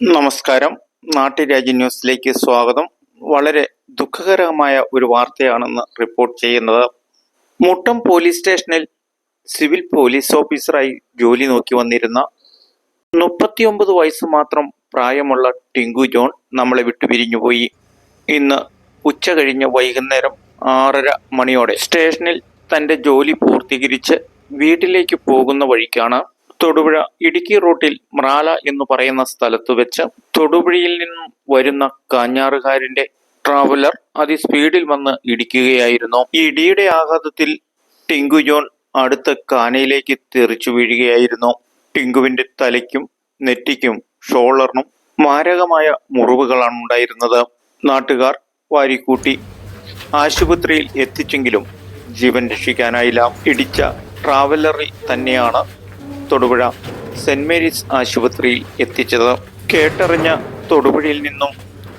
നമസ്കാരം. നാട്ടുരാജ്യ ന്യൂസിലേക്ക് സ്വാഗതം. വളരെ ദുഃഖകരമായ ഒരു വാർത്തയാണെന്ന് റിപ്പോർട്ട് ചെയ്യുന്നത്. മുട്ടം പോലീസ് സ്റ്റേഷനിൽ സിവിൽ പോലീസ് ഓഫീസറായി ജോലി നോക്കി വന്നിരുന്ന മുപ്പത്തിയൊമ്പത് വയസ്സ് മാത്രം പ്രായമുള്ള ടിങ്കു ജോൺ നമ്മളെ വിട്ടുപിരിഞ്ഞുപോയി ഇന്ന് ഉച്ച കഴിഞ്ഞ് വൈകുന്നേരം ആറര മണിയോടെ സ്റ്റേഷനിൽ തന്റെ ജോലി പൂർത്തീകരിച്ച് വീട്ടിലേക്ക് പോകുന്ന വഴിക്കാണ് തൊടുപുഴ ഇടുക്കി റൂട്ടിൽ മ്രാല എന്ന് പറയുന്ന സ്ഥലത്ത് വെച്ച് തൊടുപുഴയിൽ നിന്നും വരുന്ന കാഞ്ഞാറുകാരന്റെ ട്രാവലർ അതിസ്പീഡിൽ വന്ന് ഇടിക്കുകയായിരുന്നു. ഇടിയുടെ ആഘാതത്തിൽ ടിങ്കു ജോൺ അടുത്ത കാനയിലേക്ക് തെറിച്ചു വീഴുകയായിരുന്നു. ടിങ്കുവിന്റെ തലയ്ക്കും നെറ്റിക്കും ഷോളറിനും മാരകമായ മുറിവുകളാണ് ഉണ്ടായിരുന്നത്. നാട്ടുകാർ വാരിക്കൂട്ടി ആശുപത്രിയിൽ എത്തിച്ചെങ്കിലും ജീവൻ രക്ഷിക്കാനായില്ല. ഇടിച്ച ട്രാവലറിൽ തന്നെയാണ് തൊടുപുഴ സെന്റ് മേരീസ് ആശുപത്രിയിൽ എത്തിച്ചത്. കേട്ടറിഞ്ഞ തൊടുപുഴയിൽ നിന്നും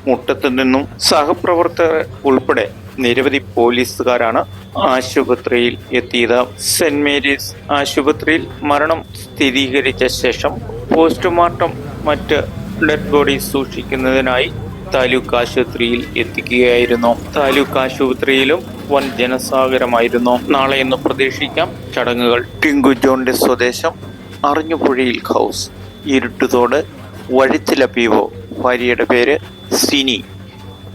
മുട്ടത്തു നിന്നും സഹപ്രവർത്തകർ ഉൾപ്പെടെ നിരവധി പോലീസുകാരാണ് ആശുപത്രിയിൽ എത്തിയത്. സെന്റ് മേരീസ് ആശുപത്രിയിൽ മരണം സ്ഥിരീകരിച്ച ശേഷം പോസ്റ്റ്മോർട്ടം മറ്റ് ഡെഡ് ബോഡി സൂക്ഷിക്കുന്നതിനായി താലൂക്ക് ആശുപത്രിയിൽ എത്തിക്കുകയായിരുന്നു. താലൂക്ക് ആശുപത്രിയിലും വൻ ജനസാഗരമായിരുന്നു. നാളെ ഇന്ന് പ്രതീക്ഷിക്കാം ചടങ്ങുകൾ. ടിങ്കു ജോണിന്റെ സ്വദേശം അറിഞ്ഞുപുഴയിൽ ഹൗസ് ഇരുട്ടുതോട് വഴിച്ചില പീവോ ഭാര്യയുടെ പേര് സിനി.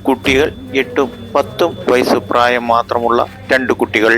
കുട്ടികൾ എട്ടും പത്തും വയസ്സ് പ്രായം മാത്രമുള്ള രണ്ട് കുട്ടികൾ.